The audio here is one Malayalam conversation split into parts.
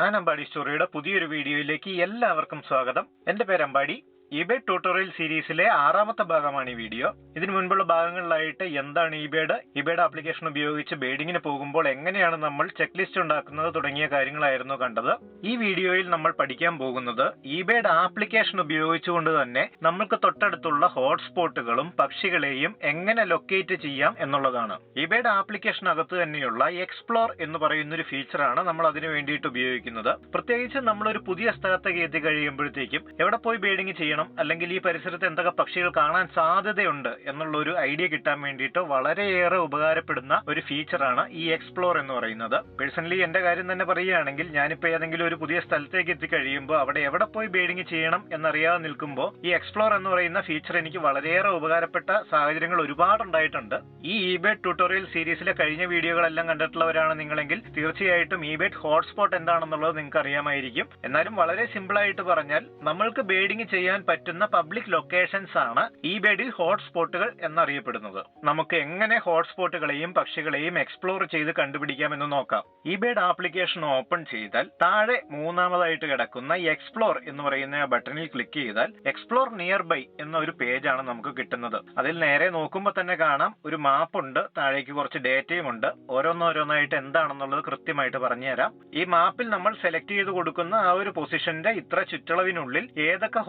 ആൻ അമ്പാടി സ്റ്റോറിയുടെ പുതിയൊരു വീഡിയോയിലേക്ക് എല്ലാവർക്കും സ്വാഗതം. എന്റെ പേര് അമ്പാടി. ഇബേ ട്യൂട്ടോറിയൽ സീരീസിലെ ആറാമത്തെ ഭാഗമാണ് ഈ വീഡിയോ ഇതിനു മുൻപുള്ള ഭാഗങ്ങളിലായിട്ട് എന്താണ് ഇബേഡ് ഇബേഡ് ആപ്ലിക്കേഷൻ ഉപയോഗിച്ച് ബേഡിങ്ങിന് പോകുമ്പോൾ എങ്ങനെയാണ് നമ്മൾ ചെക്ക് ലിസ്റ്റ് ഉണ്ടാക്കുന്നത് തുടങ്ങിയ കാര്യങ്ങളായിരുന്നു കണ്ടത്. ഈ വീഡിയോയിൽ നമ്മൾ പഠിക്കാൻ പോകുന്നത് ഇബേഡ് ആപ്ലിക്കേഷൻ ഉപയോഗിച്ചുകൊണ്ട് തന്നെ നമ്മൾക്ക് തൊട്ടടുത്തുള്ള ഹോട്ട്സ്പോട്ടുകളും പക്ഷികളെയും എങ്ങനെ ലൊക്കേറ്റ് ചെയ്യാം എന്നുള്ളതാണ്. ഇബേഡ് ആപ്ലിക്കേഷനകത്ത് തന്നെയുള്ള എക്സ്പ്ലോർ എന്ന് പറയുന്ന ഒരു ഫീച്ചറാണ് നമ്മൾ അതിനു വേണ്ടിയിട്ട് ഉപയോഗിക്കുന്നത്. പ്രത്യേകിച്ച് നമ്മൾ ഒരു പുതിയ സ്ഥലത്തേക്ക് എത്തി കഴിയുമ്പോഴത്തേക്കും എവിടെ പോയി ബേഡിങ് ചെയ്യണം അല്ലെങ്കിൽ ഈ പരിസരത്ത് എന്തൊക്കെ പക്ഷികൾ കാണാൻ സാധ്യതയുണ്ട് എന്നുള്ള ഒരു ഐഡിയ കിട്ടാൻ വേണ്ടിയിട്ട് വളരെയേറെ ഉപകാരപ്പെടുന്ന ഒരു ഫീച്ചറാണ് ഈ എക്സ്പ്ലോർ എന്ന് പറയുന്നത്. പേഴ്സണലി എന്റെ കാര്യം തന്നെ പറയുകയാണെങ്കിൽ ഞാനിപ്പോൾ ഏതെങ്കിലും ഒരു പുതിയ സ്ഥലത്തേക്ക് എത്തി കഴിയുമ്പോൾ അവിടെ എവിടെ പോയി ബേഡിങ് ചെയ്യണം എന്നറിയാതെ നിൽക്കുമ്പോൾ ഈ എക്സ്പ്ലോർ എന്ന് പറയുന്ന ഫീച്ചർ എനിക്ക് വളരെയേറെ ഉപകാരപ്പെട്ട സാഹചര്യങ്ങൾ ഒരുപാട് ഉണ്ടായിട്ടുണ്ട് ഈ ഇബേഡ് ട്യൂട്ടോറിയൽ സീരീസിലെ കഴിഞ്ഞ വീഡിയോകളെല്ലാം കണ്ടിട്ടുള്ളവരാണ് നിങ്ങളെങ്കിൽ തീർച്ചയായിട്ടും ഇബേഡ് ഹോട്ട്സ്പോട്ട് എന്താണെന്നുള്ളത് നിങ്ങൾക്ക് അറിയാമായിരിക്കും എന്നാലും വളരെ സിമ്പിൾ ആയിട്ട് പറഞ്ഞാൽ നമ്മൾക്ക് ബേഡിങ് ചെയ്യാൻ പറ്റുന്ന പബ്ലിക് ലൊക്കേഷൻസ് ആണ് ഈ ബേഡിൽ ഹോട്ട്സ്പോട്ടുകൾ എന്നറിയപ്പെടുന്നത്. നമുക്ക് എങ്ങനെ ഹോട്ട്സ്പോട്ടുകളെയും പക്ഷികളെയും എക്സ്പ്ലോർ ചെയ്ത് കണ്ടുപിടിക്കാം എന്ന് നോക്കാം. ഈ ബേഡ് ആപ്ലിക്കേഷൻ ഓപ്പൺ ചെയ്താൽ താഴെ മൂന്നാമതായിട്ട് കിടക്കുന്ന എക്സ്പ്ലോർ എന്ന് പറയുന്ന ബട്ടണിൽ ക്ലിക്ക് ചെയ്താൽ എക്സ്പ്ലോർ നിയർ ബൈ എന്ന ഒരു പേജാണ് നമുക്ക് കിട്ടുന്നത്. അതിൽ നേരെ നോക്കുമ്പോൾ തന്നെ കാണാം ഒരു മാപ്പ് ഉണ്ട് താഴേക്ക് കുറച്ച് ഡേറ്റയും ഉണ്ട്. ഓരോന്നോരോന്നായിട്ട് എന്താണെന്നുള്ളത് കൃത്യമായിട്ട് പറഞ്ഞുതരാം. ഈ മാപ്പിൽ നമ്മൾ സെലക്ട് ചെയ്ത് കൊടുക്കുന്ന ആ ഒരു പൊസിഷന്റെ ഇത്ര ചുറ്റളവിനുള്ളിൽ ഏതൊക്കെ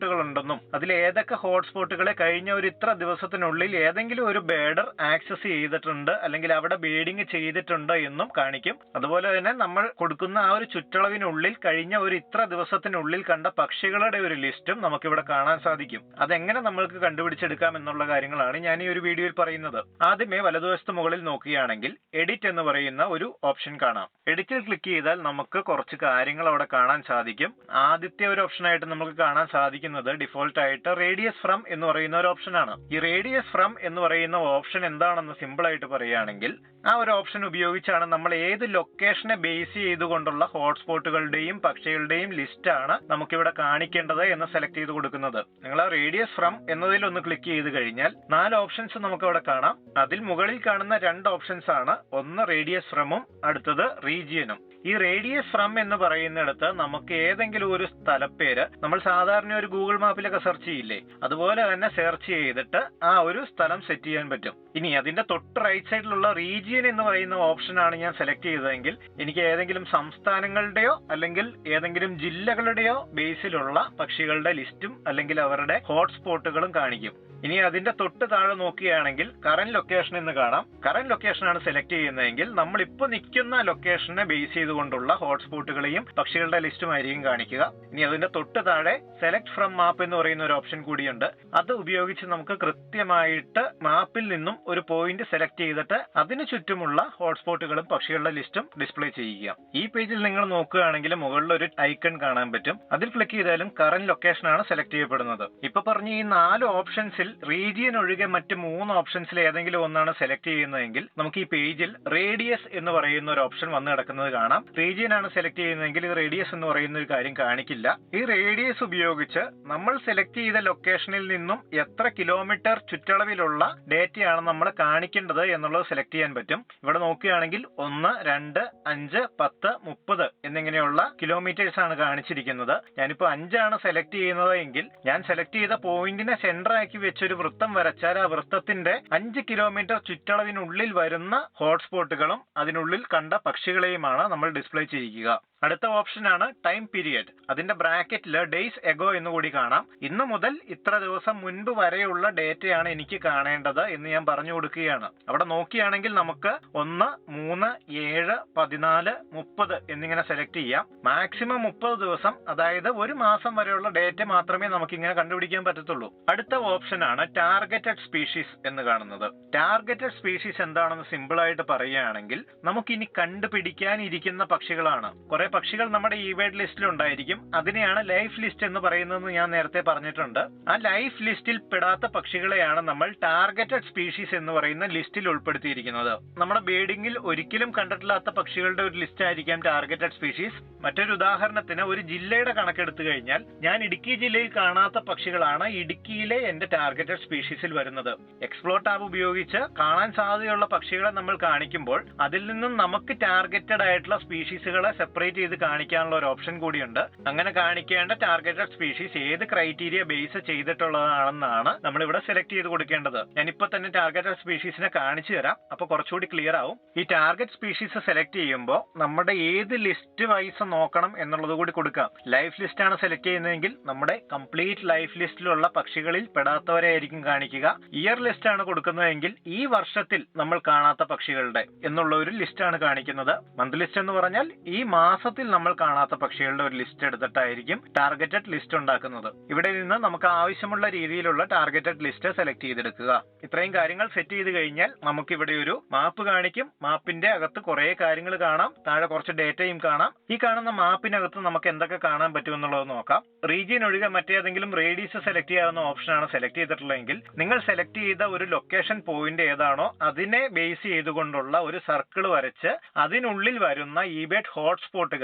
ഹോട്ട്സ്പോട്ടുകൾ ഉണ്ടെന്നും അതിൽ ഏതൊക്കെ ഹോട്ട്സ്പോട്ടുകളെ കഴിഞ്ഞ ഒരു ഇത്ര ദിവസത്തിനുള്ളിൽ ഏതെങ്കിലും ഒരു ബേഡർ ആക്സസ് ചെയ്തിട്ടുണ്ട് അല്ലെങ്കിൽ അവിടെ ബേഡിങ് ചെയ്തിട്ടുണ്ട് എന്നും കാണിക്കും. അതുപോലെ തന്നെ നമ്മൾ കൊടുക്കുന്ന ആ ഒരു ചുറ്റളവിനുള്ളിൽ കഴിഞ്ഞ ഒരു ഇത്ര ദിവസത്തിനുള്ളിൽ കണ്ട പക്ഷികളുടെ ഒരു ലിസ്റ്റും നമുക്കിവിടെ കാണാൻ സാധിക്കും. അതെങ്ങനെ നമ്മൾക്ക് കണ്ടുപിടിച്ചെടുക്കാം എന്നുള്ള കാര്യങ്ങളാണ് ഞാൻ ഈ ഒരു വീഡിയോയിൽ പറയുന്നത്. ആദ്യമേ വലതുവശത്ത് മുകളിൽ നോക്കുകയാണെങ്കിൽ എഡിറ്റ് എന്ന് പറയുന്ന ഒരു ഓപ്ഷൻ കാണാം. എഡിറ്റിൽ ക്ലിക്ക് ചെയ്താൽ നമുക്ക് കുറച്ച് കാര്യങ്ങൾ അവിടെ കാണാൻ സാധിക്കും. ആദ്യത്തെ ഒരു ഓപ്ഷനായിട്ട് നമുക്ക് കാണാൻ സാധിക്കുന്നത് ഡിഫോൾട്ട് ആയിട്ട് റേഡിയസ് ഫ്രം എന്ന് പറയുന്ന ഒരു ഓപ്ഷനാണ് ഈ റേഡിയസ് ഫ്രം എന്ന് പറയുന്ന ഓപ്ഷൻ എന്താണെന്ന് സിമ്പിൾ ആയിട്ട് പറയുകയാണെങ്കിൽ ആ ഒരു ഓപ്ഷൻ ഉപയോഗിച്ചാണ് നമ്മൾ ഏത് ലൊക്കേഷനെ ബേസ് ചെയ്തുകൊണ്ടുള്ള ഹോട്ട്സ്പോട്ടുകളുടെയും പക്ഷികളുടെയും ലിസ്റ്റ് ആണ് നമുക്കിവിടെ കാണിക്കേണ്ടത് എന്ന് സെലക്ട് ചെയ്ത് കൊടുക്കുന്നത്. നിങ്ങൾ ആ റേഡിയസ് ഫ്രം എന്നതിൽ ഒന്ന് ക്ലിക്ക് ചെയ്ത് കഴിഞ്ഞാൽ നാല് ഓപ്ഷൻസ് നമുക്ക് അവിടെ കാണാം. അതിൽ മുകളിൽ കാണുന്ന രണ്ട് ഓപ്ഷൻസ് ആണ്. ഒന്ന് റേഡിയസ് ഫ്രമും അടുത്തത് റീജിയനും ഈ റേഡിയസ് ഫ്രം എന്ന് പറയുന്നിടത്ത് നമുക്ക് ഏതെങ്കിലും ഒരു സ്ഥലപ്പേര് നമ്മൾ സാധാരണ ഒരു ഗൂഗിൾ മാപ്പിലൊക്കെ സെർച്ച് ചെയ്യില്ലേ? അതുപോലെ തന്നെ സെർച്ച് ചെയ്തിട്ട് ആ ഒരു സ്ഥലം സെറ്റ് ചെയ്യാൻ പറ്റും. ഇനി അതിന്റെ തൊട്ട് റൈറ്റ് സൈഡിലുള്ള റീജിയൻ എന്ന് പറയുന്ന ഓപ്ഷനാണ് ഞാൻ സെലക്ട് ചെയ്തതെങ്കിൽ എനിക്ക് ഏതെങ്കിലും സംസ്ഥാനങ്ങളുടെയോ അല്ലെങ്കിൽ ഏതെങ്കിലും ജില്ലകളുടെയോ ബേസിലുള്ള പക്ഷികളുടെ ലിസ്റ്റും അല്ലെങ്കിൽ അവരുടെ ഹോട്ട്സ്പോട്ടുകളും കാണിക്കും. ഇനി അതിന്റെ തൊട്ട് താഴെ നോക്കുകയാണെങ്കിൽ കറന്റ് ലൊക്കേഷൻ എന്ന് കാണാം. കറന്റ് ലൊക്കേഷൻ ആണ് സെലക്ട് ചെയ്യുന്നതെങ്കിൽ നമ്മൾ ഇപ്പോൾ നിൽക്കുന്ന ലൊക്കേഷനെ ബേസ് ചെയ്തുകൊണ്ടുള്ള ഹോട്ട്സ്പോട്ടുകളെയും പക്ഷികളുടെ ലിസ്റ്റും ആയിരിക്കും കാണിക്കുക. ഇനി അതിന്റെ തൊട്ട് താഴെ സെലക്ട് ഫ്രം മാപ്പ് എന്ന് പറയുന്ന ഒരു ഓപ്ഷൻ കൂടിയുണ്ട്. അത് ഉപയോഗിച്ച് നമുക്ക് കൃത്യമായിട്ട് മാപ്പിൽ നിന്നും ഒരു പോയിന്റ് സെലക്ട് ചെയ്തിട്ട് അതിനു ചുറ്റുമുള്ള ഹോട്ട്സ്പോട്ടുകളും പക്ഷികളുടെ ലിസ്റ്റും ഡിസ്പ്ലേ ചെയ്യുക. ഈ പേജിൽ നിങ്ങൾ നോക്കുകയാണെങ്കിൽ മുകളിൽ ഒരു ഐക്കൺ കാണാൻ പറ്റും. അതിൽ ക്ലിക്ക് ചെയ്താലും കറന്റ് ലൊക്കേഷൻ ആണ് സെലക്ട് ചെയ്യപ്പെടുന്നത്. ഇപ്പൊ പറഞ്ഞ ഈ നാല് ഓപ്ഷൻസിൽ റീജിയൻ ഒഴികെ മറ്റ് മൂന്ന് ഓപ്ഷൻസിൽ ഏതെങ്കിലും ഒന്നാണ് സെലക്ട് ചെയ്യുന്നതെങ്കിൽ നമുക്ക് ഈ പേജിൽ റേഡിയസ് എന്ന് പറയുന്ന ഒരു ഓപ്ഷൻ വന്ന് കിടക്കുന്നത് കാണാം. റീജിയൻ ആണ് സെലക്ട് ചെയ്യുന്നതെങ്കിൽ ഇത് റേഡിയസ് എന്ന് പറയുന്ന ഒരു കാര്യം കാണിക്കില്ല. ഈ റേഡിയസ് ഉപയോഗിച്ച് നമ്മൾ സെലക്ട് ചെയ്ത ലൊക്കേഷനിൽ നിന്നും എത്ര കിലോമീറ്റർ ചുറ്റളവിലുള്ള ഡേറ്റയാണ് നമ്മൾ കാണിക്കേണ്ടത് എന്നുള്ളത് സെലക്ട് ചെയ്യാൻ പറ്റും. ഇവിടെ നോക്കുകയാണെങ്കിൽ ഒന്ന് രണ്ട് അഞ്ച് പത്ത് മുപ്പത് എന്നിങ്ങനെയുള്ള കിലോമീറ്റേഴ്സ് ആണ് കാണിച്ചിരിക്കുന്നത്. ഞാനിപ്പോ അഞ്ചാണ് സെലക്ട് ചെയ്യുന്നത് എങ്കിൽ ഞാൻ സെലക്ട് ചെയ്ത പോയിന്റിനെ സെന്റർ ആക്കി വെച്ചൊരു വൃത്തം വരച്ചാൽ ആ വൃത്തത്തിന്റെ അഞ്ച് കിലോമീറ്റർ ചുറ്റളവിനുള്ളിൽ വരുന്ന ഹോട്ട്സ്പോട്ടുകളും അതിനുള്ളിൽ കണ്ട പക്ഷികളെയുമാണ് നമ്മൾ ഡിസ്പ്ലേ ചെയ്യിക്കുക അടുത്ത ഓപ്ഷൻ ആണ് ടൈം പീരിയഡ് അതിന്റെ ബ്രാക്കറ്റിൽ ഡേയ്സ് എഗോ എന്ന് കൂടി കാണാം. ഇന്ന് മുതൽ ഇത്ര ദിവസം മുൻപ് വരെയുള്ള ഡേറ്റയാണ് എനിക്ക് കാണേണ്ടത് എന്ന് ഞാൻ പറഞ്ഞു കൊടുക്കുകയാണ്. അവിടെ നോക്കിയാണെങ്കിൽ നമുക്ക് ഒന്ന് മൂന്ന് ഏഴ് പതിനാല് മുപ്പത് എന്നിങ്ങനെ സെലക്ട് ചെയ്യാം. മാക്സിമം മുപ്പത് ദിവസം അതായത് ഒരു മാസം വരെയുള്ള ഡേറ്റ മാത്രമേ നമുക്ക് ഇങ്ങനെ കണ്ടുപിടിക്കാൻ പറ്റത്തുള്ളൂ. അടുത്ത ഓപ്ഷൻ ആണ് ടാർഗറ്റഡ് സ്പീഷീസ് എന്ന് കാണുന്നത്. ടാർഗറ്റഡ് സ്പീഷീസ് എന്താണെന്ന് സിമ്പിൾ ആയിട്ട് പറയുകയാണെങ്കിൽ നമുക്കിനി കണ്ടുപിടിക്കാനിരിക്കുന്ന പക്ഷികളാണ്. കുറെ പക്ഷികൾ നമ്മുടെ ഇവേഡ് ലിസ്റ്റിൽ ഉണ്ടായിരിക്കും അതിനെയാണ് ലൈഫ് ലിസ്റ്റ് എന്ന് പറയുന്നതെന്ന് ഞാൻ നേരത്തെ പറഞ്ഞിട്ടുണ്ട്. ആ ലൈഫ് ലിസ്റ്റിൽ പെടാത്ത പക്ഷികളെയാണ് നമ്മൾ ടാർഗറ്റഡ് സ്പീഷീസ് എന്ന് പറയുന്ന ലിസ്റ്റിൽ ഉൾപ്പെടുത്തിയിരിക്കുന്നത്. നമ്മുടെ ബേഡിങ്ങിൽ ഒരിക്കലും കണ്ടിട്ടില്ലാത്ത പക്ഷികളുടെ ഒരു ലിസ്റ്റ് ആയിരിക്കാം ടാർഗറ്റഡ് സ്പീഷീസ് മറ്റൊരു ഉദാഹരണത്തിന് ഒരു ജില്ലയുടെ കണക്കെടുത്തു കഴിഞ്ഞാൽ ഞാൻ ഇടുക്കി ജില്ലയിൽ കാണാത്ത പക്ഷികളാണ് ഇടുക്കിയിലെ എന്റെ ടാർഗറ്റഡ് സ്പീഷീസിൽ വരുന്നത്. എക്സ്പ്ലോർ ടാബ് ഉപയോഗിച്ച് കാണാൻ സാധ്യതയുള്ള പക്ഷികളെ നമ്മൾ കാണിക്കുമ്പോൾ അതിൽ നിന്നും നമുക്ക് ടാർഗറ്റഡ് ആയിട്ടുള്ള സ്പീഷീസുകളെ സെപ്പറേറ്റ് ചെയ്ത് കാണിക്കാനുള്ള ഒരു ഓപ്ഷൻ കൂടിയുണ്ട്. അങ്ങനെ കാണിക്കേണ്ട ടാർഗറ്റഡ് സ്പീഷീസ് ഏത് ക്രൈറ്റീരിയ ബേസ് ചെയ്തിട്ടുള്ളതാണെന്നാണ് നമ്മൾ ഇവിടെ സെലക്ട് ചെയ്ത് കൊടുക്കേണ്ടത്. ഞാനിപ്പോ തന്നെ ടാർഗറ്റഡ് സ്പീഷീസിനെ കാണിച്ചു തരാം. അപ്പൊ കുറച്ചുകൂടി ക്ലിയർ ആവും. ഈ ടാർഗറ്റ് സ്പീഷീസ് സെലക്ട് ചെയ്യുമ്പോൾ നമ്മുടെ ഏത് ലിസ്റ്റ് വൈസ് നോക്കണം എന്നുള്ളത് കൂടി കൊടുക്കാം. ലൈഫ് ലിസ്റ്റ് ആണ് സെലക്ട് ചെയ്യുന്നതെങ്കിൽ നമ്മുടെ കംപ്ലീറ്റ് ലൈഫ് ലിസ്റ്റിലുള്ള പക്ഷികളിൽ പെടാത്തവരെ ആയിരിക്കും കാണിക്കുക. ഇയർ ലിസ്റ്റ് ആണ് കൊടുക്കുന്നതെങ്കിൽ ഈ വർഷത്തിൽ നമ്മൾ കാണാത്ത പക്ഷികളുടെ എന്നുള്ള ഒരു ലിസ്റ്റ് ആണ് കാണിക്കുന്നത്. മന്ത് ലിസ്റ്റ് എന്ന് പറഞ്ഞാൽ ഈ മാസത്തിൽ നമ്മൾ കാണാത്ത പക്ഷികളുടെ ഒരു ലിസ്റ്റ് എടുത്തിട്ടായിരിക്കും ടാർഗറ്റഡ് ലിസ്റ്റ് ഉണ്ടാക്കുന്നത്. ഇവിടെ നിന്ന് നമുക്ക് ആവശ്യമുള്ള രീതിയിലുള്ള ടാർഗറ്റഡ് ലിസ്റ്റ് സെലക്ട് ചെയ്തെടുക്കുക. ഇത്രയും കാര്യങ്ങൾ സെറ്റ് ചെയ്ത് കഴിഞ്ഞാൽ നമുക്ക് ഇവിടെ ഒരു മാപ്പ് കാണിക്കും. മാപ്പിന്റെ അകത്ത് കുറെ കാര്യങ്ങൾ കാണാം. താഴെ കുറച്ച് ഡേറ്റയും കാണാം. ഈ കാണുന്ന മാപ്പിനകത്ത് നമുക്ക് എന്തൊക്കെ കാണാൻ പറ്റുമെന്നുള്ളത് നോക്കാം. റീജിയൻ ഒഴികെ മറ്റേതെങ്കിലും റേഡിയസ് സെലക്ട് ചെയ്യാവുന്ന ഓപ്ഷനാണ് സെലക്ട് ചെയ്തിട്ടുള്ളതെങ്കിൽ നിങ്ങൾ സെലക്ട് ചെയ്ത ഒരു ലൊക്കേഷൻ പോയിന്റ് ഏതാണോ അതിനെ ബേസ് ചെയ്തുകൊണ്ടുള്ള ഒരു സർക്കിൾ വരച്ച് അതിനുള്ളിൽ വരുന്ന ഇബേറ്റ് ഹോട്ട്സ്പോട്ടുകൾ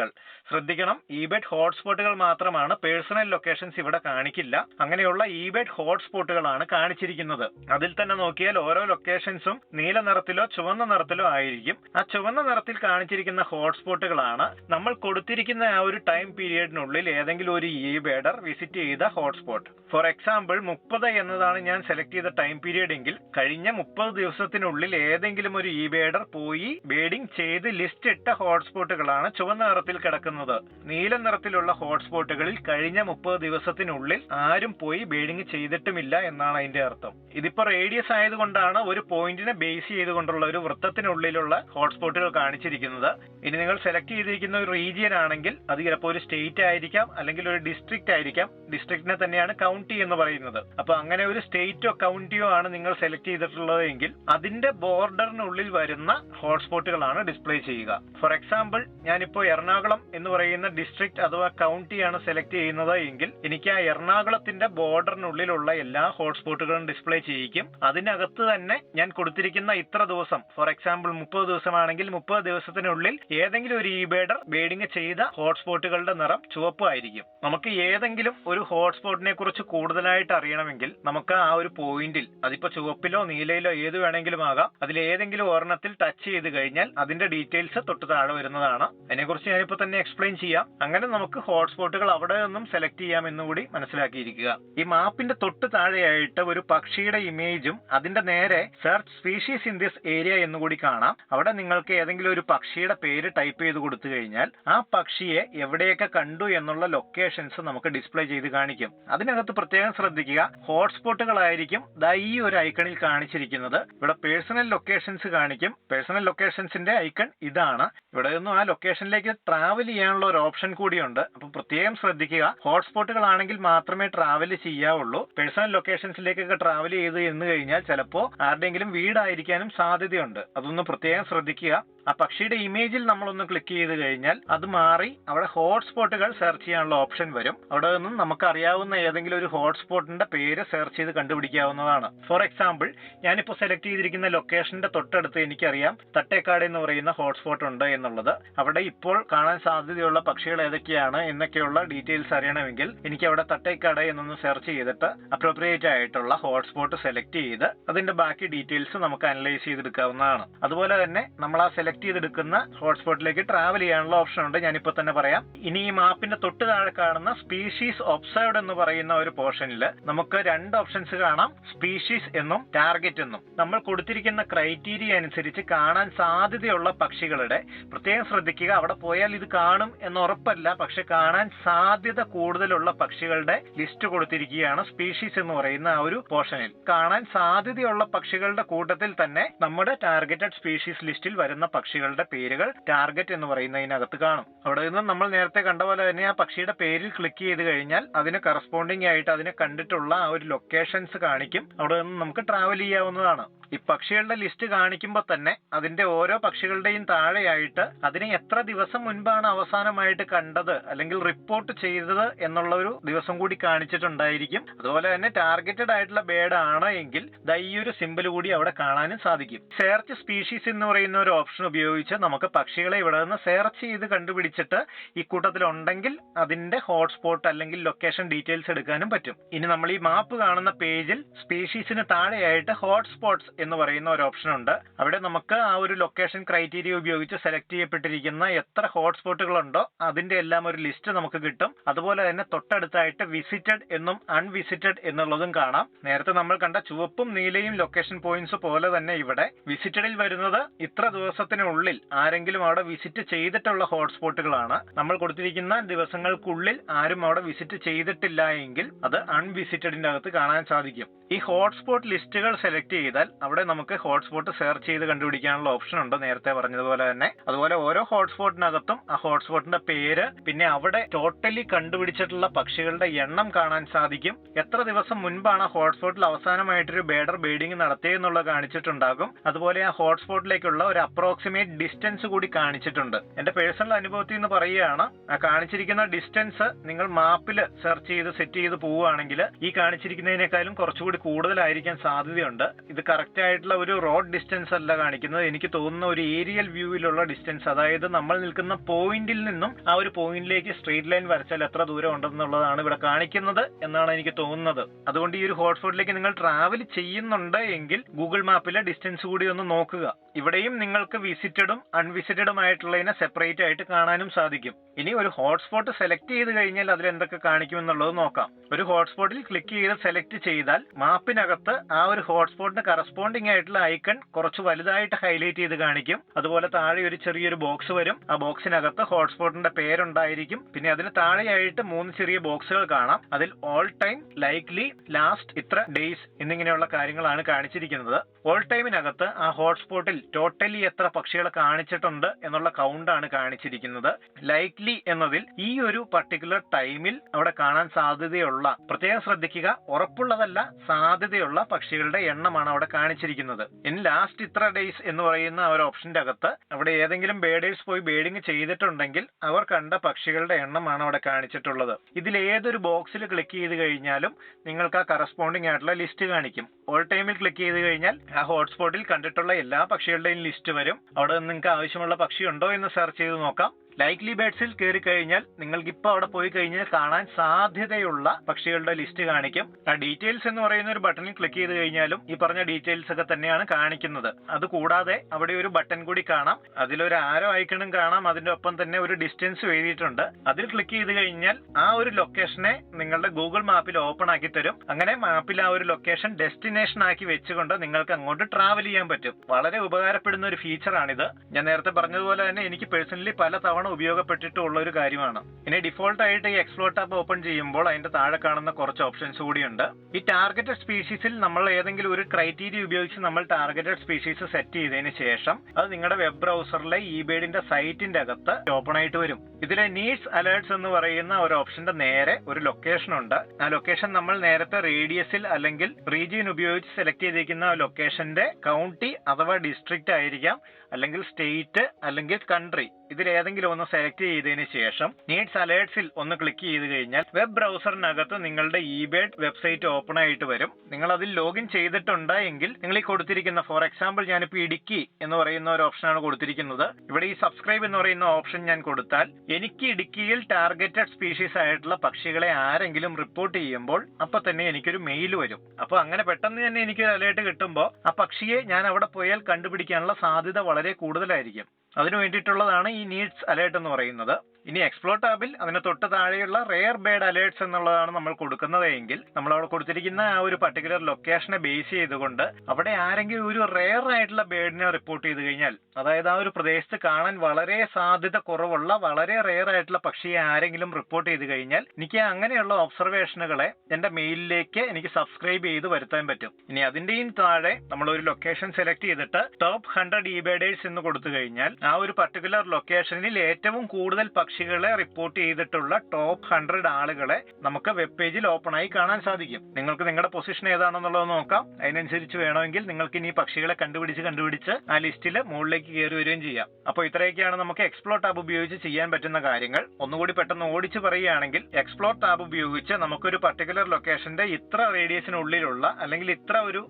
ശ്രദ്ധിക്കണം ഇബെഡ് ഹോട്ട്സ്പോട്ടുകൾ മാത്രമാണ് പേഴ്സണൽ ലൊക്കേഷൻസ് ഇവിടെ കാണിക്കില്ല. അങ്ങനെയുള്ള ഇബെഡ് ഹോട്ട്സ്പോട്ടുകളാണ് കാണിച്ചിരിക്കുന്നത്. അതിൽ തന്നെ നോക്കിയാൽ ഓരോ ലൊക്കേഷൻസും നീല നിറത്തിലോ ചുവന്ന നിറത്തിലോ ആയിരിക്കും. ആ ചുവന്ന നിറത്തിൽ കാണിച്ചിരിക്കുന്ന ഹോട്ട്സ്പോട്ടുകളാണ് നമ്മൾ കൊടുത്തിരിക്കുന്ന ആ ഒരു ടൈം പീരിയഡിനുള്ളിൽ ഏതെങ്കിലും ഒരു ഇ ബേഡർ വിസിറ്റ് ചെയ്ത ഹോട്ട്സ്പോട്ട് ഫോർ എക്സാമ്പിൾ മുപ്പത് എന്നതാണ് ഞാൻ സെലക്ട് ചെയ്ത ടൈം പീരിയഡ് എങ്കിൽ കഴിഞ്ഞ മുപ്പത് ദിവസത്തിനുള്ളിൽ ഏതെങ്കിലും ഒരു ഇ ബേഡർ പോയി ബേഡിംഗ് ചെയ്ത് ലിസ്റ്റ് ഇട്ട ഹോട്ട്സ്പോട്ടുകളാണ് ചുവന്ന നിറത്തിൽ കിടക്കുന്നത്. നീല നിറത്തിലുള്ള ഹോട്ട്സ്പോട്ടുകളിൽ കഴിഞ്ഞ മുപ്പത് ദിവസത്തിനുള്ളിൽ ആരും പോയി ബേഡിംഗ് ചെയ്തിട്ടുമില്ല എന്നാണ് അതിന്റെ അർത്ഥം. ഇതിപ്പോ റേഡിയസ് ആയതുകൊണ്ടാണ് ഒരു പോയിന്റിനെ ബേസ് ചെയ്തുകൊണ്ടുള്ള ഒരു വൃത്തത്തിനുള്ളിലുള്ള ഹോട്ട്സ്പോട്ടുകൾ കാണിച്ചിരിക്കുന്നത്. ഇനി നിങ്ങൾ സെലക്ട് ചെയ്തിരിക്കുന്ന ഒരു റീജിയൻ ആണെങ്കിൽ അത് ചിലപ്പോൾ ഒരു സ്റ്റേറ്റ് ആയിരിക്കാം അല്ലെങ്കിൽ ഒരു ഡിസ്ട്രിക്ട് ആയിരിക്കാം. ഡിസ്ട്രിക്റ്റിനെ തന്നെയാണ് കൗണ്ടി എന്ന് പറയുന്നത്. അപ്പൊ അങ്ങനെ ഒരു സ്റ്റേറ്റോ കൗണ്ടിയോ ആണ് നിങ്ങൾ സെലക്ട് ചെയ്തിട്ടുള്ളത് എങ്കിൽ അതിന്റെ ബോർഡറിനുള്ളിൽ വരുന്ന ഹോട്ട്സ്പോട്ടുകളാണ് ഡിസ്പ്ലേ ചെയ്യുക. ഫോർ എക്സാമ്പിൾ ഞാനിപ്പോ എറണാകുളം എന്ന് പറയുന്ന ഡിസ്ട്രിക്ട് അഥവാ കൗണ്ടിയാണ് സെലക്ട് ചെയ്യുന്നത് എങ്കിൽ എനിക്ക് ആ എറണാകുളത്തിന്റെ ബോർഡറിനുള്ളിലുള്ള എല്ലാ ഹോട്ട്സ്പോട്ടുകളും ഡിസ്പ്ലേ ചെയ്യിക്കും. അതിനകത്ത് തന്നെ ഞാൻ കൊടുത്തിരിക്കുന്ന ഇത്ര ദിവസം ഫോർ എക്സാമ്പിൾ മുപ്പത് ദിവസമാണെങ്കിൽ മുപ്പത് ദിവസത്തിനുള്ളിൽ ഏതെങ്കിലും ഒരു ഇബേഡർ ബേഡിംഗ് ചെയ്ത ഹോട്ട്സ്പോട്ടുകളുടെ നിറം ചുവപ്പ് ആയിരിക്കും. നമുക്ക് ഏതെങ്കിലും ഒരു ഹോട്ട്സ്പോട്ടിനെ കുറിച്ച് കൂടുതലായിട്ട് അറിയണമെങ്കിൽ നമുക്ക് ആ ഒരു പോയിന്റിൽ അതിപ്പോ ചുവപ്പിലോ നീലയിലോ ഏത് വേണമെങ്കിലും ആകാം. അതിൽ ഏതെങ്കിലും ഒരെണ്ണത്തിൽ ടച്ച് ചെയ്ത് കഴിഞ്ഞാൽ അതിന്റെ ഡീറ്റെയിൽസ് തൊട്ട് താഴെ വരുന്നതാണ്. അതിനെക്കുറിച്ച് ഞാനിപ്പോ തന്നെ എക്സ്പ്ലെയിൻ ചെയ്യാം. അങ്ങനെ നമുക്ക് ഹോട്ട്സ്പോട്ടുകൾ അവിടെ നിന്നും സെലക്ട് ചെയ്യാം എന്നുകൂടി മനസ്സിലാക്കിയിരിക്കുക. ഈ മാപ്പിന്റെ തൊട്ട് താഴെയായിട്ട് ഒരു പക്ഷിയുടെ ഇമേജും അതിന്റെ നേരെ search species in this area എന്നുകൂടി കാണാം. അവിടെ നിങ്ങൾക്ക് ഏതെങ്കിലും ഒരു പക്ഷിയുടെ പേര് ടൈപ്പ് ചെയ്ത് കൊടുത്തു കഴിഞ്ഞാൽ ആ പക്ഷിയെ എവിടെയൊക്കെ കണ്ടു എന്നുള്ള ലൊക്കേഷൻസ് നമുക്ക് ഡിസ്പ്ലേ ചെയ്ത് കാണിക്കും. അതിനകത്ത് പ്രത്യേകം ശ്രദ്ധിക്കുക ഹോട്ട്സ്പോട്ടുകളായിരിക്കും ദാ ഈ ഒരു ഐക്കണിൽ കാണിച്ചിരിക്കുന്നത്. ഇവിടെ പേഴ്സണൽ ലൊക്കേഷൻസ് കാണിക്കും. പേഴ്സണൽ ലൊക്കേഷൻസിന്റെ ഐക്കൺ ഇതാണ്. ഇവിടെ നിന്നും ആ ലൊക്കേഷനിലേക്ക് ട്രാവൽ ചെയ്യാനുള്ള ഒരു ഓപ്ഷൻ കൂടിയുണ്ട്. അപ്പൊ പ്രത്യേകം ശ്രദ്ധിക്കുക. ഹോട്ട്സ്പോട്ടുകളാണെങ്കിൽ മാത്രമേ ട്രാവൽ ചെയ്യാവുള്ളൂ. പേഴ്സണൽ ലൊക്കേഷൻസിലേക്കൊക്കെ ട്രാവൽ ചെയ്ത് എന്ന് കഴിഞ്ഞാൽ ചിലപ്പോൾ ആരുടെയെങ്കിലും വീടായിരിക്കാനും സാധ്യതയുണ്ട്. അതൊന്ന് പ്രത്യേകം ശ്രദ്ധിക്കുക. ആ പക്ഷിയുടെ ഇമേജിൽ നമ്മളൊന്ന് ക്ലിക്ക് ചെയ്ത് കഴിഞ്ഞാൽ അത് മാറി അവിടെ ഹോട്ട്സ്പോട്ടുകൾ സെർച്ച് ചെയ്യാനുള്ള ഓപ്ഷൻ വരും. അവിടെ നിന്നും നമുക്ക് അറിയാവുന്ന ഏതെങ്കിലും ഒരു ഹോട്ട്സ്പോട്ടിന്റെ പേര് സെർച്ച് ചെയ്ത് കണ്ടുപിടിക്കാവുന്നതാണ്. ഫോർ എക്സാമ്പിൾ ഞാനിപ്പോൾ സെലക്ട് ചെയ്തിരിക്കുന്ന ലൊക്കേഷന്റെ തൊട്ടടുത്ത് എനിക്കറിയാം തട്ടേക്കാട് എന്ന് പറയുന്ന ഹോട്ട്സ്പോട്ട് ഉണ്ട് എന്നുള്ളത്. അവിടെ ഇപ്പോൾ കാണാൻ സാധ്യതയുള്ള പക്ഷികൾ ഏതൊക്കെയാണ് എന്നൊക്കെയുള്ള ഡീറ്റെയിൽസ് അറിയണമെങ്കിൽ എനിക്ക് അവിടെ തട്ടേക്കാട് എന്നൊന്ന് സെർച്ച് ചെയ്തിട്ട് അപ്രോപ്രിയേറ്റ് ആയിട്ടുള്ള ഹോട്ട്സ്പോട്ട് സെലക്ട് ചെയ്ത് അതിന്റെ ബാക്കി ഡീറ്റെയിൽസ് നമുക്ക് അനലൈസ് ചെയ്തെടുക്കാവുന്നതാണ്. അതുപോലെ തന്നെ നമ്മൾ ആ സെലക്ട് ചെയ്തെടുക്കുന്ന ഹോട്ട്സ്പോട്ടിലേക്ക് ട്രാവൽ ചെയ്യാനുള്ള ഓപ്ഷൻ ഉണ്ട്. ഞാനിപ്പോ തന്നെ പറയാം. ഇനി ഈ മാപ്പിന്റെ തൊട്ട് താഴെ കാണുന്ന സ്പീഷീസ് ഒബ്സർവ്ഡ് എന്ന് പറയുന്ന ഒരു പോർഷനിൽ നമുക്ക് രണ്ട് ഓപ്ഷൻസ് കാണാം. സ്പീഷീസ് എന്നും ടാർഗറ്റ് എന്നും. നമ്മൾ കൊടുത്തിരിക്കുന്ന ക്രൈറ്റീരിയ അനുസരിച്ച് കാണാൻ സാധ്യതയുള്ള പക്ഷികളുടെ പ്രത്യേകം ശ്രദ്ധിക്കുക. അവിടെ പോയാൽ ഇത് കാണും എന്ന് ഉറപ്പല്ല. പക്ഷെ കാണാൻ സാധ്യത കൂടുതലുള്ള പക്ഷികളുടെ ലിസ്റ്റ് കൊടുത്തിരിക്കുകയാണ് സ്പീഷീസ് എന്ന് പറയുന്ന ആ ഒരു പോർഷനിൽ കാണാൻ സാധ്യതയുള്ള പക്ഷികളുടെ കൂട്ടത്തിൽ തന്നെ നമ്മുടെ ടാർഗറ്റഡ് സ്പീഷീസ് ലിസ്റ്റിൽ വരുന്ന പക്ഷികളുടെ പേരുകൾ ടാർഗറ്റ് എന്ന് പറയുന്നതിനകത്ത് കാണും. അവിടെ നിന്ന് നമ്മൾ നേരത്തെ കണ്ട പോലെ തന്നെ ആ പക്ഷിയുടെ പേരിൽ ക്ലിക്ക് ചെയ്ത് കഴിഞ്ഞാൽ അതിന് കറസ്പോണ്ടിങ് ആയിട്ട് അതിനെ കണ്ടിട്ടുള്ള ആ ഒരു ലൊക്കേഷൻസ് കാണിക്കും. അവിടെ നിന്ന് നമുക്ക് ട്രാവൽ ചെയ്യാവുന്നതാണ്. ഈ പക്ഷികളുടെ ലിസ്റ്റ് കാണിക്കുമ്പോൾ തന്നെ അതിന്റെ ഓരോ പക്ഷികളുടെയും താഴെയായിട്ട് അതിനെ എത്ര ദിവസം മുൻപാണ് അവസാനമായിട്ട് കണ്ടത് അല്ലെങ്കിൽ റിപ്പോർട്ട് ചെയ്തത് എന്നുള്ള ഒരു ദിവസം കൂടി കാണിച്ചിട്ടുണ്ടായിരിക്കും. അതുപോലെ തന്നെ ടാർഗറ്റഡ് ആയിട്ടുള്ള ബേഡ് ആണ് എങ്കിൽ ഈ ഒരു സിമ്പിൾ കൂടി അവിടെ കാണാനും സാധിക്കും. സെർച്ച് സ്പീഷീസ് എന്ന് പറയുന്ന ഒരു ഓപ്ഷൻ ഉപയോഗിച്ച് നമുക്ക് പക്ഷികളെ ഇവിടെ നിന്ന് സെർച്ച് ചെയ്ത് കണ്ടുപിടിച്ചിട്ട് ഈ കൂട്ടത്തിൽ ഉണ്ടെങ്കിൽ അതിന്റെ ഹോട്ട്സ്പോട്ട് അല്ലെങ്കിൽ ലൊക്കേഷൻ ഡീറ്റെയിൽസ് എടുക്കാനും പറ്റും. ഇനി നമ്മൾ ഈ മാപ്പ് കാണുന്ന പേജിൽ സ്പീഷീസിന് താഴെയായിട്ട് ഹോട്ട്സ്പോട്ട്സ് എന്ന് പറയുന്ന ഒരു ഓപ്ഷൻ ഉണ്ട്. അവിടെ നമുക്ക് ആ ഒരു ലൊക്കേഷൻ ക്രൈറ്റീരിയ ഉപയോഗിച്ച് സെലക്ട് ചെയ്യപ്പെട്ടിരിക്കുന്ന എത്ര ഹോട്ട്സ്പോട്ടുകൾ ഉണ്ടോ അതിന്റെ എല്ലാം ഒരു ലിസ്റ്റ് നമുക്ക് കിട്ടും. അതുപോലെ തന്നെ തൊട്ടടുത്തായിട്ട് വിസിറ്റഡ് എന്നും അൺവിസിറ്റഡ് എന്നുള്ളതും കാണാം. നേരത്തെ നമ്മൾ കണ്ട ചുവപ്പും നീലയും ലൊക്കേഷൻ പോയിന്റ്സ് പോലെ തന്നെ ഇവിടെ. വിസിറ്റഡിൽ വരുന്നത് ഇത്ര ദിവസത്തിനുള്ളിൽ ആരെങ്കിലും അവിടെ വിസിറ്റ് ചെയ്തിട്ടുള്ള ഹോട്ട്സ്പോട്ടുകളാണ് നമ്മൾ കൊടുത്തിരിക്കുന്ന ദിവസങ്ങൾക്കുള്ളിൽ ആരും അവിടെ വിസിറ്റ് ചെയ്തിട്ടില്ല എങ്കിൽ അത് അൺവിസിറ്റഡിന്റെ അകത്ത് കാണാൻ സാധിക്കും. ഈ ഹോട്ട്സ്പോട്ട് ലിസ്റ്റുകൾ സെലക്ട് ചെയ്താൽ അവിടെ നമുക്ക് ഹോട്ട്സ്പോട്ട് സെർച്ച് ചെയ്ത് കണ്ടുപിടിക്കാനുള്ള ഓപ്ഷൻ ഉണ്ട് നേരത്തെ പറഞ്ഞതുപോലെ തന്നെ. അതുപോലെ ഓരോ ഹോട്ട്സ്പോട്ടിനകത്തും ആ ഹോട്ട്സ്പോട്ടിന്റെ പേര് പിന്നെ അവിടെ ടോട്ടലി കണ്ടുപിടിച്ചിട്ടുള്ള പക്ഷികളുടെ എണ്ണം കാണാൻ സാധിക്കും. എത്ര ദിവസം മുൻപാണ് ഹോട്ട്സ്പോട്ടിൽ അവസാനമായിട്ടൊരു ബേഡർ ബീഡിംഗ് നടത്തിയെന്നുള്ളത് കാണിച്ചിട്ടുണ്ടാകും. അതുപോലെ ആ ഹോട്ട്സ്പോട്ടിലേക്കുള്ള ഒരു അപ്രോക്സിമേറ്റ് ഡിസ്റ്റൻസ് കൂടി കാണിച്ചിട്ടുണ്ട്. എന്റെ പേഴ്സണൽ അനുഭവത്തിൽ നിന്ന് പറയുകയാണ് ആ കാണിച്ചിരിക്കുന്ന ഡിസ്റ്റൻസ് നിങ്ങൾ മാപ്പിൽ സെർച്ച് ചെയ്ത് സെറ്റ് ചെയ്ത് പോവുകയാണെങ്കിൽ ഈ കാണിച്ചിരിക്കുന്നതിനേക്കാളും കുറച്ചുകൂടി കൂടുതലായിരിക്കാൻ സാധ്യതയുണ്ട്. ഇത് കറക്റ്റ് ആയിട്ടുള്ള ഒരു റോഡ് ഡിസ്റ്റൻസ് അല്ല കാണിക്കുന്നത്. എനിക്ക് തോന്നുന്ന ഒരു ഏരിയൽ വ്യൂവിലുള്ള ഡിസ്റ്റൻസ്. അതായത് നമ്മൾ നിൽക്കുന്ന പോയിന്റിൽ നിന്നും ആ ഒരു പോയിന്റിലേക്ക് സ്ട്രീറ്റ് ലൈൻ വരച്ചാൽ എത്ര ദൂരം ഉണ്ടെന്നുള്ളതാണ് ഇവിടെ കാണിക്കുന്നത് എന്നാണ് എനിക്ക് തോന്നുന്നത്. അതുകൊണ്ട് ഈ ഒരു ഹോട്ട്സ്പോട്ടിലേക്ക് നിങ്ങൾ ട്രാവൽ ചെയ്യുന്നുണ്ട് എങ്കിൽ ഗൂഗിൾ മാപ്പിലെ ഡിസ്റ്റൻസ് കൂടി ഒന്ന് നോക്കുക. ഇവിടെയും നിങ്ങൾക്ക് വിസിറ്റഡും അൺവിസിറ്റഡും ആയിട്ടുള്ളതിനെ സെപ്പറേറ്റ് ആയിട്ട് കാണാനും സാധിക്കും. ഇനി ഒരു ഹോട്ട്സ്പോട്ട് സെലക്ട് ചെയ്ത് കഴിഞ്ഞാൽ അതിൽ എന്തൊക്കെ കാണിക്കുമെന്നുള്ളത് നോക്കാം. ഒരു ഹോട്ട്സ്പോട്ടിൽ ക്ലിക്ക് ചെയ്ത് സെലക്ട് ചെയ്താൽ മാപ്പിനകത്ത് ആ ഒരു ഹോട്ട്സ്പോട്ടിന് കറസ്പോണ്ടിങ് ആയിട്ടുള്ള ഐക്കൺ കുറച്ച് വലുതായിട്ട് ഹൈലൈറ്റ് ചെയ്ത് കാണിക്കും. അതുപോലെ താഴെ ഒരു ചെറിയൊരു ബോക്സ് വരും. ആ ബോക്സിനകത്ത് ഹോട്ട്സ്പോട്ടിന്റെ പേരുണ്ടായിരിക്കും. പിന്നെ അതിന് താഴെയായിട്ട് മൂന്ന് ചെറിയ ബോക്സുകൾ കാണാം. അതിൽ ഓൾ ടൈം ലൈക്ലി ലാസ്റ്റ് ഇത്ര ഡേയ്സ് എന്നിങ്ങനെയുള്ള കാര്യങ്ങളാണ് കാണിച്ചിരിക്കുന്നത്. ഓൾ ടൈമിനകത്ത് ആ ഹോട്ട്സ്പോട്ടിൽ ടോട്ടലി എത്ര പക്ഷികൾ കാണിച്ചിട്ടുണ്ട് എന്നുള്ള കൗണ്ടാണ് കാണിച്ചിരിക്കുന്നത്. ലൈക്ലി എന്നതിൽ ഈ ഒരു പർട്ടിക്കുലർ ടൈമിൽ അവിടെ കാണാൻ സാധ്യതയുള്ള പ്രത്യേകം ശ്രദ്ധിക്കുക ഉറപ്പുള്ളതല്ല സാധ്യതയുള്ള പക്ഷികളുടെ എണ്ണമാണ് അവിടെ കാണിച്ചിരിക്കുന്നത്. ഇനി ലാസ്റ്റ് ഇത്ര ഡേയ്സ് എന്ന് പറയുന്ന ഒരു ഓപ്ഷന്റെ അകത്ത് അവിടെ ഏതെങ്കിലും ബേഡേഴ്സ് പോയി ബേഡിംഗ് ചെയ്തിട്ടുണ്ടെങ്കിൽ അവർ കണ്ട പക്ഷികളുടെ എണ്ണമാണ് അവിടെ കാണിച്ചിട്ടുള്ളത്. ഇതിൽ ഏതൊരു ബോക്സിൽ ക്ലിക്ക് ചെയ്ത് കഴിഞ്ഞാലും നിങ്ങൾക്ക് ആ കറസ്പോണ്ടിങ് ആയിട്ടുള്ള ലിസ്റ്റ് കാണിക്കും. ഓൾ ടൈമിൽ ക്ലിക്ക് ചെയ്ത് കഴിഞ്ഞാൽ ആ ഹോട്ട്സ്പോട്ടിൽ കണ്ടിട്ടുള്ള എല്ലാ പക്ഷികളുടെയും ലിസ്റ്റ് വരും. അവിടെ നിങ്ങൾക്ക് ആവശ്യമുള്ള പക്ഷി ഉണ്ടോ എന്ന് സെർച്ച് ചെയ്ത് നോക്കാം. ലൈക്ലി ബേഡ്സിൽ കയറി കഴിഞ്ഞാൽ നിങ്ങൾക്ക് ഇപ്പോൾ അവിടെ പോയി കഴിഞ്ഞാൽ കാണാൻ സാധ്യതയുള്ള പക്ഷികളുടെ ലിസ്റ്റ് കാണിക്കും. ആ ഡീറ്റെയിൽസ് എന്ന് പറയുന്ന ഒരു ബട്ടണിൽ ക്ലിക്ക് ചെയ്ത് കഴിഞ്ഞാലും ഈ പറഞ്ഞ ഡീറ്റെയിൽസ് ഒക്കെ തന്നെയാണ് കാണിക്കുന്നത്. അത് കൂടാതെ അവിടെ ഒരു ബട്ടൺ കൂടി കാണാം. അതിലൊരു ആരോ ഐക്കണും കാണാം. അതിന്റെ ഒപ്പം തന്നെ ഒരു ഡിസ്റ്റൻസ് എഴുതിയിട്ടുണ്ട്. അതിൽ ക്ലിക്ക് ചെയ്ത് കഴിഞ്ഞാൽ ആ ഒരു ലൊക്കേഷനെ നിങ്ങളുടെ ഗൂഗിൾ മാപ്പിൽ ഓപ്പൺ ആക്കി തരും. അങ്ങനെ മാപ്പിൽ ആ ഒരു ലൊക്കേഷൻ ഡെസ്റ്റിനേഷൻ ആക്കി വെച്ചുകൊണ്ട് നിങ്ങൾക്ക് അങ്ങോട്ട് ട്രാവൽ ചെയ്യാൻ പറ്റും. വളരെ ഉപകാരപ്പെടുന്ന ഒരു ഫീച്ചറാണിത് ഞാൻ നേരത്തെ പറഞ്ഞതുപോലെ തന്നെ എനിക്ക് പേഴ്സണലി പല തവണ ഉപയോഗപ്പെട്ടിട്ടുള്ള ഒരു കാര്യമാണ്. ഇനി ഡിഫോൾട്ട് ആയിട്ട് ഈ എക്സ്പ്ലോർ ടാബ് ഓപ്പൺ ചെയ്യുമ്പോൾ അതിന്റെ താഴെ കാണുന്ന കുറച്ച് ഓപ്ഷൻസ് കൂടിയുണ്ട്. ഈ ടാർഗറ്റഡ് സ്പീഷീസിൽ നമ്മൾ ഏതെങ്കിലും ഒരു ക്രൈറ്റീരിയ ഉപയോഗിച്ച് നമ്മൾ ടാർഗറ്റഡ് സ്പീഷീസ് സെറ്റ് ചെയ്തതിന് ശേഷം അത് നിങ്ങളുടെ വെബ് ബ്രൗസറിലെ ബേഡിന്റെ സൈറ്റിന്റെ അകത്ത് ഓപ്പൺ ആയിട്ട് വരും. ഇതിലെ നീഡ്സ് അലേർട്സ് എന്ന് പറയുന്ന ഒരു ഓപ്ഷന്റെ നേരെ ഒരു ലൊക്കേഷൻ ഉണ്ട്. ആ ലൊക്കേഷൻ നമ്മൾ നേരത്തെ റേഡിയസിൽ അല്ലെങ്കിൽ റീജിയൻ ഉപയോഗിച്ച് സെലക്ട് ചെയ്തിരിക്കുന്ന ലൊക്കേഷന്റെ കൗണ്ടി അഥവാ ഡിസ്ട്രിക്റ്റ് ആയിരിക്കാം. അല്ലെങ്കിൽ സ്റ്റേറ്റ് അല്ലെങ്കിൽ കൺട്രി ഇതിൽ ഏതെങ്കിലും ഒന്ന് സെലക്ട് ചെയ്തതിന് ശേഷം നീഡ്സ് അലേർട്സിൽ ഒന്ന് ക്ലിക്ക് ചെയ്ത് കഴിഞ്ഞാൽ വെബ് ബ്രൗസറിനകത്ത് നിങ്ങളുടെ ഇബേഡ് വെബ്സൈറ്റ് ഓപ്പൺ ആയിട്ട് വരും. നിങ്ങൾ അതിൽ ലോഗിൻ ചെയ്തിട്ടുണ്ട് എങ്കിൽ നിങ്ങൾ ഈ കൊടുത്തിരിക്കുന്ന ഫോർ എക്സാമ്പിൾ ഞാനിപ്പോൾ ഇടുക്കി എന്ന് പറയുന്ന ഒരു ഓപ്ഷനാണ് കൊടുത്തിരിക്കുന്നത്. ഇവിടെ ഈ സബ്സ്ക്രൈബ് എന്ന് പറയുന്ന ഓപ്ഷൻ ഞാൻ കൊടുത്താൽ എനിക്ക് ഇടുക്കിയിൽ ടാർഗറ്റഡ് സ്പീഷീസ് ആയിട്ടുള്ള പക്ഷികളെ ആരെങ്കിലും റിപ്പോർട്ട് ചെയ്യുമ്പോൾ അപ്പൊ തന്നെ എനിക്കൊരു മെയിൽ വരും. അപ്പൊ അങ്ങനെ പെട്ടെന്ന് തന്നെ എനിക്കൊരു അലേർട്ട് കിട്ടുമ്പോൾ ആ പക്ഷിയെ ഞാൻ അവിടെ പോയാൽ കണ്ടുപിടിക്കാനുള്ള സാധ്യത വളരെ കൂടുതലായിരിക്കും. അതിനു വേണ്ടിയിട്ടുള്ളതാണ് ഈ നീഡ്സ് അലേർട്ട് എന്ന് പറയുന്നത്. ഇനി എക്സ്പ്ലോർ ടാബിൽ അതിന് തൊട്ട് താഴെയുള്ള റെയർ ബേഡ് അലേർട്സ് എന്നുള്ളതാണ് നമ്മൾ കൊടുക്കുന്നത് എങ്കിൽ നമ്മൾ അവിടെ കൊടുത്തിരിക്കുന്ന ആ ഒരു പർട്ടിക്കുലർ ലൊക്കേഷനെ ബേസ് ചെയ്തുകൊണ്ട് അവിടെ ആരെങ്കിലും ഒരു റെയർ ആയിട്ടുള്ള ബേഡിനെ റിപ്പോർട്ട് ചെയ്ത് കഴിഞ്ഞാൽ അതായത് ആ ഒരു പ്രദേശത്ത് കാണാൻ വളരെ സാധ്യത കുറവുള്ള വളരെ റെയർ ആയിട്ടുള്ള പക്ഷിയെ ആരെങ്കിലും റിപ്പോർട്ട് ചെയ്ത് കഴിഞ്ഞാൽ എനിക്ക് അങ്ങനെയുള്ള ഒബ്സർവേഷനുകളെ എന്റെ മെയിലിലേക്ക് എനിക്ക് സബ്സ്ക്രൈബ് ചെയ്ത് വരുത്താൻ പറ്റും. ഇനി അതിന്റെയും താഴെ നമ്മൾ ഒരു ലൊക്കേഷൻ സെലക്ട് ചെയ്തിട്ട് ടോപ്പ് ഹൺഡ്രഡ് ഇബേഡേഴ്സ് എന്ന് കൊടുത്തു കഴിഞ്ഞാൽ ആ ഒരു പർട്ടിക്കുലർ ലൊക്കേഷനിൽ ഏറ്റവും കൂടുതൽ പക്ഷികളെ റിപ്പോർട്ട് ചെയ്തിട്ടുള്ള ടോപ്പ് ഹൺഡ്രഡ് ആളുകളെ നമുക്ക് വെബ് പേജിൽ ഓപ്പൺ ആയി കാണാൻ സാധിക്കും. നിങ്ങൾക്ക് നിങ്ങളുടെ പൊസിഷൻ ഏതാണെന്നുള്ളത് നോക്കാം. അതിനനുസരിച്ച് വേണമെങ്കിൽ നിങ്ങൾക്ക് ഇനി പക്ഷികളെ കണ്ടുപിടിച്ച് കണ്ടുപിടിച്ച് ആ ലിസ്റ്റിൽ മുകളിലേക്ക് കയറി വരികയും ചെയ്യാം. അപ്പോൾ ഇത്രയൊക്കെയാണ് നമുക്ക് എക്സ്പ്ലോർ ടാബ് ഉപയോഗിച്ച് ചെയ്യാൻ പറ്റുന്ന കാര്യങ്ങൾ. ഒന്നുകൂടി പെട്ടെന്ന് ഓടിച്ച് പറയുകയാണെങ്കിൽ എക്സ്പ്ലോർ ടാബ് ഉപയോഗിച്ച് നമുക്കൊരു പർട്ടിക്കുലർ ലൊക്കേഷന്റെ ഇത്ര റേഡിയസിനുള്ളിലുള്ള അല്ലെങ്കിൽ ഇത്ര ഒരു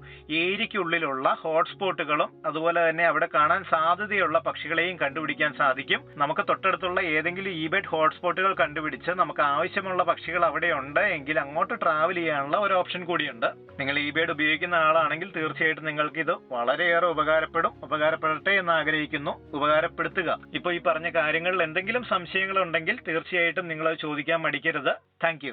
ഏരിയക്കുള്ളിലുള്ള ഹോട്ട്സ്പോട്ടുകളും അതുപോലെ തന്നെ അവിടെ കാണാൻ സാധ്യതയുള്ള പക്ഷികളെയും കണ്ടുപിടിക്കാൻ സാധിക്കും. നമുക്ക് തൊട്ടടുത്തുള്ള ഏതെങ്കിലും ഇബേഡ് ഹോട്ട്സ്പോട്ടുകൾ കണ്ടുപിടിച്ച് നമുക്ക് ആവശ്യമുള്ള പക്ഷികൾ അവിടെ ഉണ്ട്. എങ്കിൽ അങ്ങോട്ട് ട്രാവൽ ചെയ്യാനുള്ള ഒരു ഓപ്ഷൻ കൂടിയുണ്ട്. നിങ്ങൾ ഈബേഡ് ഉപയോഗിക്കുന്ന ആളാണെങ്കിൽ തീർച്ചയായിട്ടും നിങ്ങൾക്ക് ഇത് വളരെയേറെ ഉപകാരപ്പെടും. ഉപകാരപ്പെടട്ടെ എന്ന് ആഗ്രഹിക്കുന്നു. ഉപകാരപ്പെടുത്തുക. ഇപ്പോൾ ഈ പറഞ്ഞ കാര്യങ്ങളിൽ എന്തെങ്കിലും സംശയങ്ങൾ ഉണ്ടെങ്കിൽ തീർച്ചയായിട്ടും നിങ്ങൾ ചോദിക്കാൻ മടിക്കരുത്. താങ്ക്